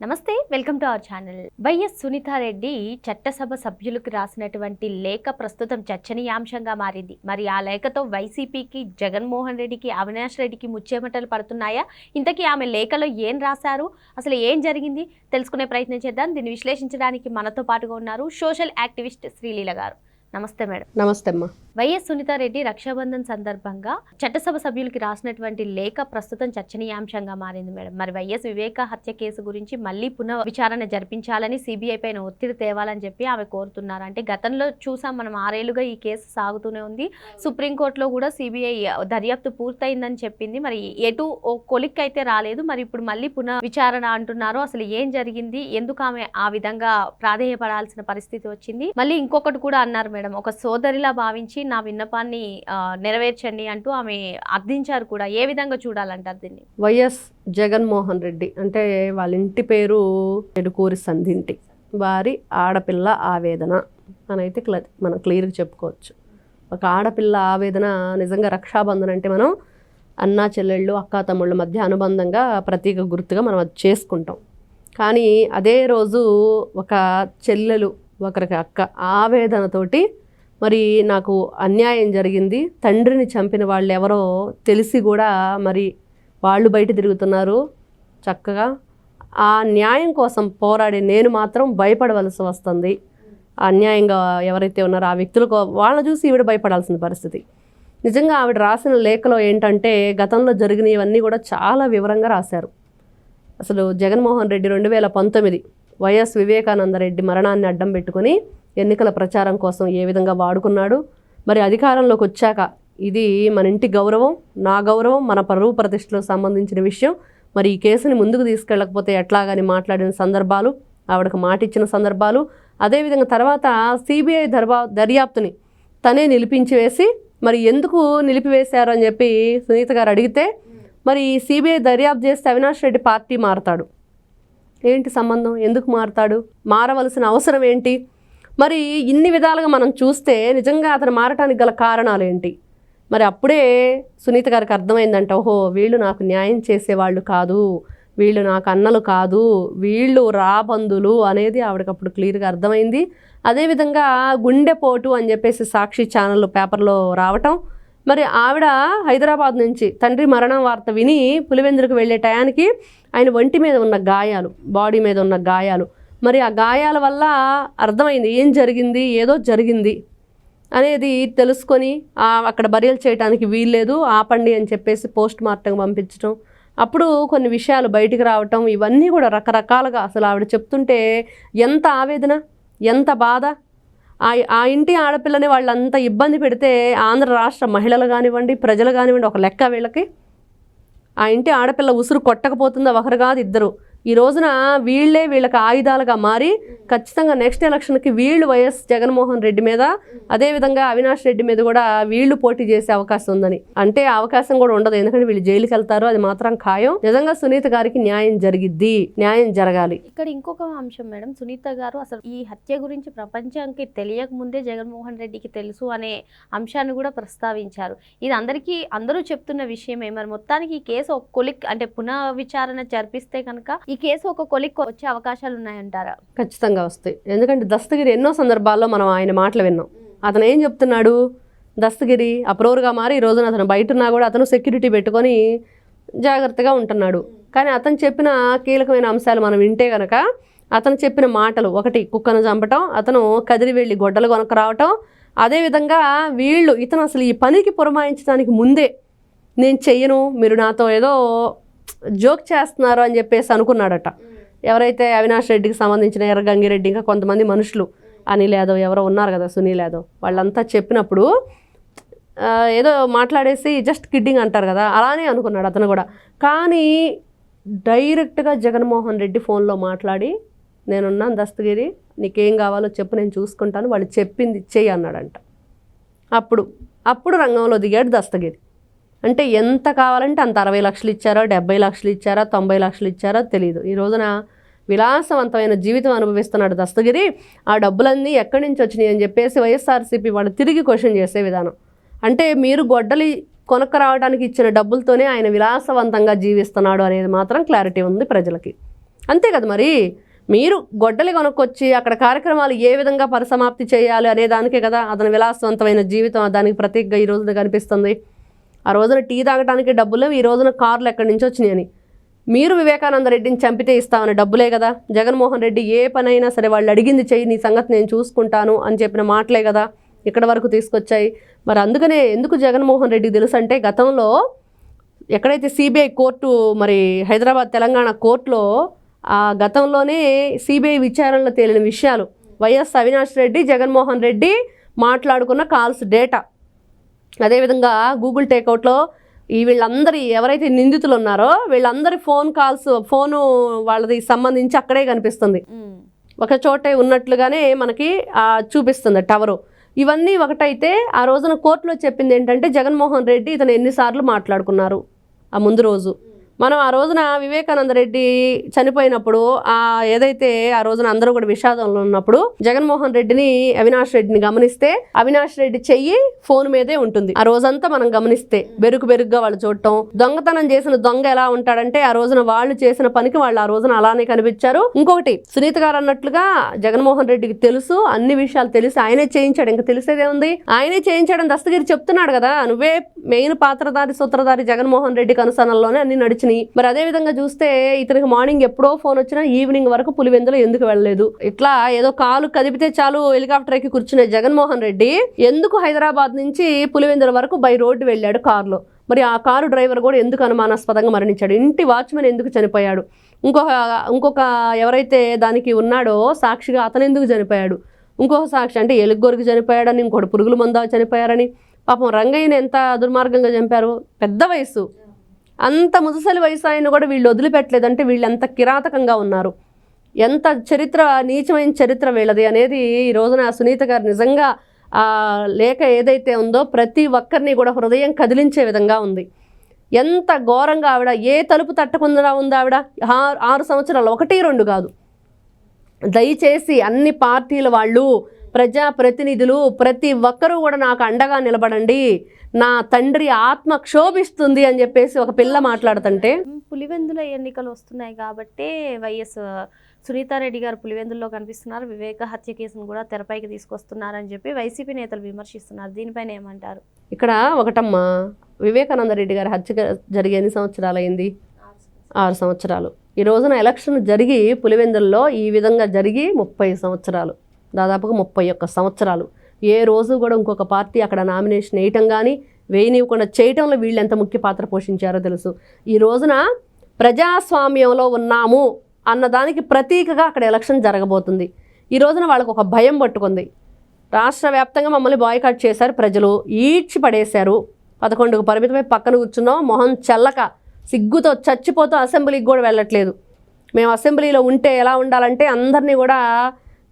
నమస్తే welcome to our channel. YS Sunitha Reddy చట్టసభ సభ్యులకు రాసినటువంటి లేఖ ప్రస్తుతం చర్చనీయాంశంగా మారింది. మరి ఆ లేఖతో వైసీపీకి జగన్మోహన్ రెడ్డికి అవినాష్ రెడ్డికి ముచ్చేమటలు పడుతున్నాయా? ఇంతకీ ఆమె లేఖలో ఏం రాశారు? అసలు ఏం జరిగింది? తెలుసుకునే ప్రయత్నం చేద్దాం. దీన్ని విశ్లేషించడానికి మనతో పాటుగా ఉన్నారు సోషల్ యాక్టివిస్ట్ శ్రీలీల గారు. నమస్తే మేడం. నమస్తే అమ్మా. వైఎస్ సునీతారెడ్డి రక్షాబంధన్ సందర్భంగా చట్టసభ సభ్యులకి రాసినటువంటి లేఖ ప్రస్తుతం చర్చనీయాంశంగా మారింది మేడం. మరి వైఎస్ వివేక హత్య కేసు గురించి మళ్ళీ పునః విచారణ జరిపించాలని సిబిఐ పైన ఒత్తిడి తేవాలని చెప్పి ఆమె కోరుతున్నారు. అంటే గతంలో చూసాం మనం ఆరేళ్ళుగా ఈ కేసు సాగుతూనే ఉంది. సుప్రీంకోర్టులో కూడా సిబిఐ దర్యాప్తు పూర్తయిందని చెప్పింది. మరి ఎటు ఓ కొలిక్ అయితే రాలేదు. మరి ఇప్పుడు మళ్ళీ పునః విచారణ అంటున్నారు. అసలు ఏం జరిగింది? ఎందుకు ఆమె ఆ విధంగా ప్రాధేయపడాల్సిన పరిస్థితి వచ్చింది? మళ్ళీ ఇంకొకటి కూడా అన్నారు మేడం. ఒక సోదరిలా భావించి నా విన్నపాన్ని నెరవేర్చండి అంటూ ఆమె అర్థించారు కూడా. ఏ విధంగా చూడాలంటారు దీన్ని? వైఎస్ జగన్మోహన్ రెడ్డి అంటే వాళ్ళ ఇంటి పేరు ఎడుకూరి సంధింటి. వారి ఆడపిల్ల ఆవేదన అని అయితే క్ల మనం క్లియర్గా చెప్పుకోవచ్చు. ఒక ఆడపిల్ల ఆవేదన నిజంగా రక్షాబంధన్ అంటే మనం అన్నా చెల్లెళ్ళు అక్కా తమ్ముళ్ళ మధ్య అనుబంధంగా ప్రతీక గుర్తుగా మనం అది చేసుకుంటాం. కానీ అదే రోజు ఒక చెల్లెలు ఒకరికి అక్క ఆవేదనతోటి మరి నాకు అన్యాయం జరిగింది తండ్రిని చంపిన వాళ్ళు ఎవరో తెలిసి కూడా మరి వాళ్ళు బయట తిరుగుతున్నారు చక్కగా ఆ న్యాయం కోసం పోరాడే నేను మాత్రం భయపడవలసి వస్తుంది. అన్యాయంగా ఎవరైతే ఉన్నారో ఆ వ్యక్తులకు వాళ్ళని చూసి ఈవిడ భయపడాల్సిన పరిస్థితి. నిజంగా ఆవిడ రాసిన లేఖలో ఏంటంటే గతంలో జరిగినవన్నీ కూడా చాలా వివరంగా రాశారు. అసలు జగన్మోహన్ రెడ్డి రెండు వేల పంతొమ్మిది వైఎస్ వివేకానంద రెడ్డి మరణాన్ని అడ్డం పెట్టుకొని ఎన్నికల ప్రచారం కోసం ఏ విధంగా వాడుకున్నాడు? మరి అధికారంలోకి వచ్చాక ఇది మన ఇంటి గౌరవం నా గౌరవం మన పరువు ప్రతిష్టలకు సంబంధించిన విషయం. మరి ఈ కేసుని ముందుకు తీసుకెళ్ళకపోతే ఎట్లాగని మాట్లాడిన సందర్భాలు ఆవిడకు మాట ఇచ్చిన సందర్భాలు. అదేవిధంగా తర్వాత సిబిఐ దర్బా దర్యాప్తుని తనే నిలిపించి వేసి మరి ఎందుకు నిలిపివేశారు అని చెప్పి సునీత గారు అడిగితే మరి సిబిఐ దర్యాప్తు చేస్తే అవినాష్ రెడ్డి పార్టీ మారతాడు. ఏంటి సంబంధం? ఎందుకు మారతాడు? మారవలసిన అవసరం ఏంటి? మరి ఇన్ని విధాలుగా మనం చూస్తే నిజంగా అతను మారటానికి గల కారణాలు ఏంటి? మరి అప్పుడే సునీత గారికి అర్థమైందంట ఓహో వీళ్ళు నాకు న్యాయం చేసేవాళ్ళు కాదు వీళ్ళు నాకు అన్నలు కాదు వీళ్ళు రాబందులు అనేది ఆవిడకప్పుడు క్లియర్గా అర్థమైంది. అదేవిధంగా గుండెపోటు అని చెప్పేసి సాక్షి ఛానల్ పేపర్లో రావటం మరి ఆవిడ హైదరాబాద్ నుంచి తండ్రి మరణం వార్త విని పులివెందులకు వెళ్ళే టయానికి ఆయన ఒంటి మీద ఉన్న గాయాలు బాడీ మీద ఉన్న గాయాలు. మరి ఆ గాయాల వల్ల అర్థమైంది ఏం జరిగింది ఏదో జరిగింది అనేది తెలుసుకొని అక్కడ బరియలు చేయడానికి వీల్లేదు ఆపండి అని చెప్పేసి పోస్ట్ మార్టం పంపించడం అప్పుడు కొన్ని విషయాలు బయటికి రావటం ఇవన్నీ కూడా రకరకాలుగా అసలు ఆవిడ చెప్తుంటే ఎంత ఆవేదన ఎంత బాధ ఆ ఆ ఇంటి ఆడపిల్లని వాళ్ళంత ఇబ్బంది పెడితే ఆంధ్ర రాష్ట్ర మహిళలు కానివ్వండి ప్రజలు కానివ్వండి ఒక లెక్క వీళ్ళకి. ఆ ఇంటి ఆడపిల్ల ఉసురు కొట్టకపోతుందా ఒకరు కాదు ఇద్దరు. ఈ రోజున వీళ్ళే వీళ్ళకి ఆయుధాలుగా మారి ఖచ్చితంగా నెక్స్ట్ ఎలక్షన్కి వీళ్ళు వైఎస్ జగన్మోహన్ రెడ్డి మీద అదేవిధంగా అవినాష్ రెడ్డి మీద కూడా వీళ్ళు పోటీ చేసే అవకాశం ఉందని. అంటే అవకాశం కూడా ఉండదు ఎందుకంటే వీళ్ళు జైలుకి వెళ్తారు అది మాత్రం ఖాయం. నిజంగా సునీత గారికి న్యాయం జరిగిద్ది న్యాయం జరగాలి. ఇక్కడ ఇంకొక అంశం మేడం సునీత గారు అసలు ఈ హత్య గురించి ప్రపంచానికి తెలియక ముందే జగన్మోహన్ రెడ్డికి తెలుసు అనే అంశాన్ని కూడా ప్రస్తావించారు. ఇది అందరికీ అందరూ చెప్తున్న విషయమే. మరి మొత్తానికి ఈ కేసు ఒక కొలిక్ అంటే పునః విచారణ జరిపిస్తే కనుక ఈ కేసు ఒక కొలిక్ వచ్చే అవకాశాలు ఉన్నాయంటారా? ఖచ్చితంగా వస్తాయి. ఎందుకంటే దస్తగిరి ఎన్నో సందర్భాల్లో మనం ఆయన మాటలు విన్నాం. అతను ఏం చెప్తున్నాడు? దస్తగిరి అప్రోర్గా మారి ఈ రోజున అతను బయట ఉన్నా కూడా అతను సెక్యూరిటీ పెట్టుకొని జాగ్రత్తగా ఉంటున్నాడు. కానీ అతను చెప్పిన కీలకమైన అంశాలు మనం వింటే గనక అతను చెప్పిన మాటలు ఒకటి కుక్కను చంపటం అతను కదిరి వెళ్ళి గొడ్డలు కొనక రావటం అదేవిధంగా వీళ్ళు ఇతను అసలు ఈ పనికి పురమాయించడానికి ముందే నేను చెయ్యను మీరు నాతో ఏదో జోక్ చేస్తున్నారు అని చెప్పేసి అనుకున్నాడట. ఎవరైతే అవినాష్ రెడ్డికి సంబంధించిన ఎర్ర గంగిరెడ్డి ఇంకా కొంతమంది మనుషులు అనిల్ యాదవ్ ఎవరో ఉన్నారు కదా సునీల్ యాదవ్ వాళ్ళంతా చెప్పినప్పుడు ఏదో మాట్లాడేసి జస్ట్ కిడ్డింగ్ అంటారు కదా అలానే అనుకున్నాడు అతను కూడా. కానీ డైరెక్ట్గా జగన్మోహన్ రెడ్డి ఫోన్లో మాట్లాడి నేనున్నాను దస్తగిరి నీకేం కావాలో చెప్పు నేను చూసుకుంటాను వాళ్ళు చెప్పింది ఇచ్చేయి అన్నాడంట. అప్పుడు అప్పుడు రంగంలో దిగాడు దస్తగిరి. అంటే ఎంత కావాలంటే అంత అరవై లక్షలు ఇచ్చారో డెబ్బై లక్షలు ఇచ్చారా తొంభై లక్షలు ఇచ్చారో తెలియదు ఈ రోజున విలాసవంతమైన జీవితం అనుభవిస్తున్నాడు దస్తగిరి. ఆ డబ్బులన్నీ ఎక్కడి నుంచి వచ్చినాయి అని చెప్పేసి వైఎస్ఆర్సీపీ వాళ్ళు తిరిగి క్వశ్చన్ చేసే విధానం. అంటే మీరు గొడ్డలి కొనక్క రావడానికి ఇచ్చిన డబ్బులతోనే ఆయన విలాసవంతంగా జీవిస్తున్నాడు అనేది మాత్రం క్లారిటీ ఉంది ప్రజలకి. అంతే కదా మరి? మీరు గొడ్డలి కొనుక్కొచ్చి అక్కడ కార్యక్రమాలు ఏ విధంగా పరిసమాప్తి చేయాలి అనే దానికే కదా అతని విలాసవంతమైన జీవితం దానికి ప్రతీకగా ఈ రోజున కనిపిస్తుంది. ఆ రోజున టీ తాగడానికి డబ్బులు ఈ రోజున కార్లు ఎక్కడి నుంచి వచ్చినాయని మీరు వివేకానంద రెడ్డిని చంపితే ఇస్తామని డబ్బులే కదా. జగన్మోహన్ రెడ్డి ఏ పనైనా సరే వాళ్ళు అడిగింది చెయ్యి నీ సంగతి నేను చూసుకుంటాను అని చెప్పిన మాటలే కదా ఇక్కడ వరకు తీసుకొచ్చాయి. మరి అందుకనే ఎందుకు జగన్మోహన్ రెడ్డి తెలుసు అంటే గతంలో ఎక్కడైతే సిబిఐ కోర్టు మరి హైదరాబాద్ తెలంగాణ కోర్టులో ఆ గతంలోనే సిబిఐ విచారణలో తేలిన విషయాలు. వైఎస్ అవినాష్ రెడ్డి జగన్మోహన్ రెడ్డి మాట్లాడుకున్న కాల్స్ డేటా. అదేవిధంగా గూగుల్ టేక్అవుట్లో ఈ వీళ్ళందరి ఎవరైతే నిందితులు ఉన్నారో వీళ్ళందరి ఫోన్ కాల్స్ ఫోను వాళ్ళది సంబంధించి అక్కడే కనిపిస్తుంది. ఒక చోటే ఉన్నట్లుగానే మనకి చూపిస్తుంది టవరు. ఇవన్నీ ఒకటైతే ఆ రోజున కోర్టులో చెప్పింది ఏంటంటే జగన్మోహన్ రెడ్డి ఇతను ఎన్నిసార్లు మాట్లాడుకున్నారు ఆ ముందు రోజు. మనం ఆ రోజున వివేకానంద రెడ్డి చనిపోయినప్పుడు ఆ ఏదైతే ఆ రోజున అందరూ కూడా విషాదంలో ఉన్నప్పుడు జగన్మోహన్ రెడ్డిని అవినాష్ రెడ్డిని గమనిస్తే అవినాష్ రెడ్డి చెయ్యి ఫోన్ మీదే ఉంటుంది. ఆ రోజంతా మనం గమనిస్తే బెరుకు బెరుగ్గా వాళ్ళు చూడటం దొంగతనం చేసిన దొంగ ఎలా ఉంటాడంటే ఆ రోజున వాళ్ళు చేసిన పనికి వాళ్ళు ఆ రోజున అలానే కనిపించారు. ఇంకొకటి సునీత గారు అన్నట్లుగా జగన్మోహన్ రెడ్డికి తెలుసు అన్ని విషయాలు తెలిసి ఆయనే చేయించాడు. ఇంకా తెలిసేదే ఉంది. ఆయనే చేయించాడని దస్తగిరి చెప్తున్నాడు కదా. నువ్వే మెయిన్ పాత్రధారి సూత్రధారి జగన్మోహన్ రెడ్డి కనుసనల్లోనే అన్ని వచ్చినాయి. మరి అదే విధంగా చూస్తే ఇతనికి మార్నింగ్ ఎప్పుడో ఫోన్ వచ్చినా ఈవినింగ్ వరకు పులివెందులో ఎందుకు వెళ్ళలేదు. ఇట్లా ఏదో కాలు కదిపితే చాలు హెలికాప్టర్ ఎక్కి కూర్చునే జగన్మోహన్ రెడ్డి ఎందుకు హైదరాబాద్ నుంచి పులివెందుల వరకు బై రోడ్డు వెళ్ళాడు కారులో. మరి ఆ కారు డ్రైవర్ కూడా ఎందుకు అనుమానాస్పదంగా మరణించాడు? ఇంటి వాచ్మెన్ ఎందుకు చనిపోయాడు? ఇంకొక ఇంకొక ఎవరైతే దానికి ఉన్నాడో సాక్షిగా అతను ఎందుకు చనిపోయాడు? ఇంకొక సాక్షి అంటే ఎలుగొరికి చనిపోయాడని ఇంకోటి పురుగుల మందా చనిపోయారని. పాపం రంగయ్యని ఎంత దుర్మార్గంగా చంపారు? పెద్ద వయసు అంత ముసలి వయసు ఆయన కూడా వీళ్ళు వదిలిపెట్టలేదంటే వీళ్ళు ఎంత కిరాతకంగా ఉన్నారు? ఎంత చరిత్ర నీచమైన చరిత్ర వీళ్ళది అనేది ఈ రోజున సునీత గారు నిజంగా ఆ లేఖ ఏదైతే ఉందో ప్రతి ఒక్కరిని కూడా హృదయం కదిలించే విధంగా ఉంది. ఎంత ఘోరంగా ఆవిడ ఏ తలుపు తట్టకుండా ఉంది ఆవిడ? ఆరు ఆరు సంవత్సరాలు ఒకటి రెండు కాదు. దయచేసి అన్ని పార్టీల వాళ్ళు ప్రజా ప్రతినిధులు ప్రతి ఒక్కరూ కూడా నాకు అండగా నిలబడండి. నా తండ్రి ఆత్మ క్షోభిస్తుంది అని చెప్పేసి ఒక పిల్ల మాట్లాడుతుంటే పులివెందుల ఎన్నికలు వస్తున్నాయి కాబట్టి వైఎస్ సునీతారెడ్డి గారు పులివెందుల్లో కనిపిస్తున్నారు. వివేక హత్య కేసును కూడా తెరపైకి తీసుకొస్తున్నారని చెప్పి వైసీపీ నేతలు విమర్శిస్తున్నారు. దీనిపైన ఏమంటారు? ఇక్కడ ఒకటమ్మా వివేకానంద రెడ్డి గారి హత్య జరిగి ఎన్ని సంవత్సరాలు అయింది ఆరు సంవత్సరాలు. ఈ రోజున ఎలక్షన్ జరిగి పులివెందుల్లో ఈ విధంగా జరిగి ముప్పై సంవత్సరాలు. దాదాపుగా ముప్పై ఒక్క సంవత్సరాలు. ఏ రోజు కూడా ఇంకొక పార్టీ అక్కడ నామినేషన్ వేయటం కానీ వేయనివ్వకుండా చేయటంలో వీళ్ళు ఎంత ముఖ్య పాత్ర పోషించారో తెలుసు. ఈ రోజున ప్రజాస్వామ్యంలో ఉన్నాము అన్నదానికి ప్రతీకగా అక్కడ ఎలక్షన్ జరగబోతుంది. ఈ రోజున వాళ్ళకు ఒక భయం పట్టుకుంది. రాష్ట్ర వ్యాప్తంగా మమ్మల్ని బాయ్కాట్ చేశారు ప్రజలు ఈడ్చి పడేశారు. పదకొండుకు పరిమితమై పక్కన కూర్చున్నాం మొహం చల్లక సిగ్గుతో చచ్చిపోతూ అసెంబ్లీకి కూడా వెళ్ళట్లేదు. మేము అసెంబ్లీలో ఉంటే ఎలా ఉండాలంటే అందరినీ కూడా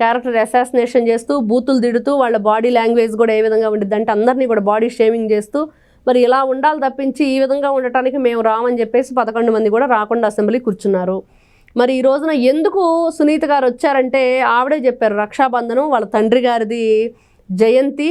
క్యారెక్టర్ అసాసినేషన్ చేస్తూ బూతులు దిడుతూ వాళ్ళ బాడీ లాంగ్వేజ్ కూడా ఏ విధంగా ఉండిద్ది అంటే అందరినీ కూడా బాడీ షేమింగ్ చేస్తూ మరి ఇలా ఉండాలి తప్పించి ఈ విధంగా ఉండటానికి మేము రామని చెప్పేసి పదకొండు మంది కూడా రాకుండా అసెంబ్లీ కూర్చున్నారు. మరి ఈ రోజున ఎందుకు సునీత గారు వచ్చారంటే ఆవిడే చెప్పారు రక్షాబంధనం వాళ్ళ తండ్రి గారిది జయంతి.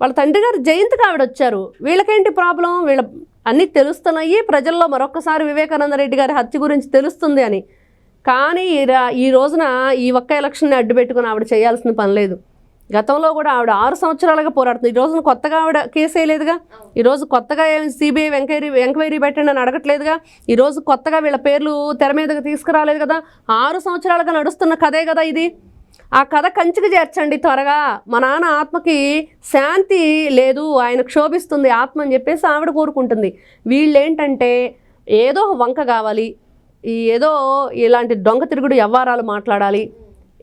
వాళ్ళ తండ్రి గారు జయంతికి ఆవిడ వచ్చారు. వీళ్ళకేంటి ప్రాబ్లం? వీళ్ళ అన్నీ తెలుస్తున్నాయి. ప్రజల్లో మరొకసారి వివేకానంద రెడ్డి గారి హత్య గురించి తెలుస్తుంది అని. కానీ ఈ ఈ రోజున ఈ ఒక్క ఎలక్షన్ని అడ్డు పెట్టుకుని ఆవిడ చేయాల్సిన పని లేదు. గతంలో కూడా ఆవిడ ఆరు సంవత్సరాలుగా పోరాడుతుంది. ఈ రోజున కొత్తగా ఆవిడ కేసు వేయలేదుగా? ఈరోజు కొత్తగా ఏం సిబిఐ ఎంక్వైరీ ఎంక్వైరీ పెట్టండి అని అడగట్లేదుగా? ఈరోజు కొత్తగా వీళ్ళ పేర్లు తెర మీదకి తీసుకురాలేదు కదా? ఆరు సంవత్సరాలుగా నడుస్తున్న కథే కదా ఇది. ఆ కథ కంచికి చేర్చండి త్వరగా. మా నాన్న ఆత్మకి శాంతి లేదు ఆయన క్షోభిస్తుంది ఆత్మ అని చెప్పేసి ఆవిడ కోరుకుంటుంది. వీళ్ళేంటంటే ఏదో వంక కావాలి. ఈ ఏదో ఇలాంటి దొంగ తిరుగుడు వ్యవహారాలు మాట్లాడాలి.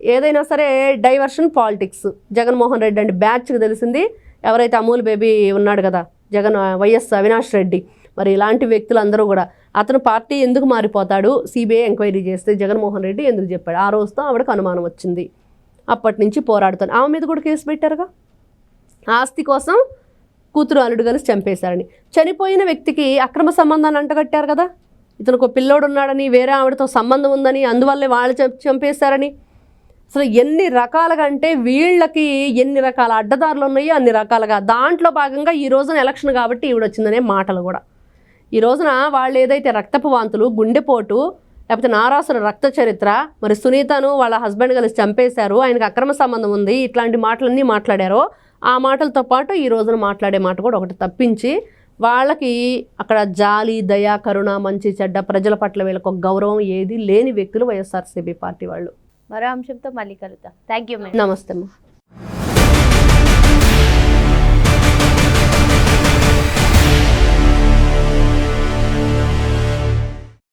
ఏదైనా సరే డైవర్షన్ పాలిటిక్స్. జగన్మోహన్ రెడ్డి అంటే బ్యాచ్కి తెలిసింది ఎవరైతే అమూల్ బేబీ ఉన్నాడు కదా జగన్ వైఎస్ అవినాష్ రెడ్డి. మరి ఇలాంటి వ్యక్తులు అందరూ కూడా అతను పార్టీ ఎందుకు మారిపోతాడు? సిబిఐ ఎంక్వైరీ చేస్తే జగన్మోహన్ రెడ్డి ఎందుకు చెప్పాడు? ఆ రోజుతో ఆవిడకు అనుమానం వచ్చింది. అప్పటి నుంచి పోరాడుతాను. ఆమె మీద కూడా కేసు పెట్టారుగా? ఆస్తి కోసం కూతురు అల్లుడు కలిసి చంపేశారని. చనిపోయిన వ్యక్తికి అక్రమ సంబంధాన్ని అంటగట్టారు కదా? ఇతను ఒక పిల్లోడు ఉన్నాడని వేరే ఆవిడతో సంబంధం ఉందని అందువల్లే వాళ్ళు చంపేశారని. అసలు ఎన్ని రకాలుగా అంటే వీళ్ళకి ఎన్ని రకాల అడ్డదారులు ఉన్నాయో అన్ని రకాలుగా. దాంట్లో భాగంగా ఈ రోజున ఎలక్షన్ కాబట్టి ఈవిడ వచ్చిందనే మాటలు కూడా. ఈ రోజున వాళ్ళు ఏదైతే రక్తపు వాంతులు గుండెపోటు లేకపోతే నారాసుల రక్త చరిత్ర మరి సునీతను వాళ్ళ హస్బెండ్ కలిసి చంపేశారు ఆయనకు అక్రమ సంబంధం ఉంది ఇట్లాంటి మాటలన్నీ మాట్లాడారో ఆ మాటలతో పాటు ఈ రోజున మాట్లాడే మాట కూడా ఒకటి తప్పించి వాళ్ళకి అక్కడ జాలి దయ కరుణ మంచి చెడ్డ ప్రజల పట్ల వీళ్ళకి ఒక గౌరవం ఏది లేని వ్యక్తులు వైఎస్ఆర్సీపీ పార్టీ వాళ్ళు. మరో అంశంతో మళ్ళీ కలుద్దాం. థ్యాంక్ యూ నమస్తే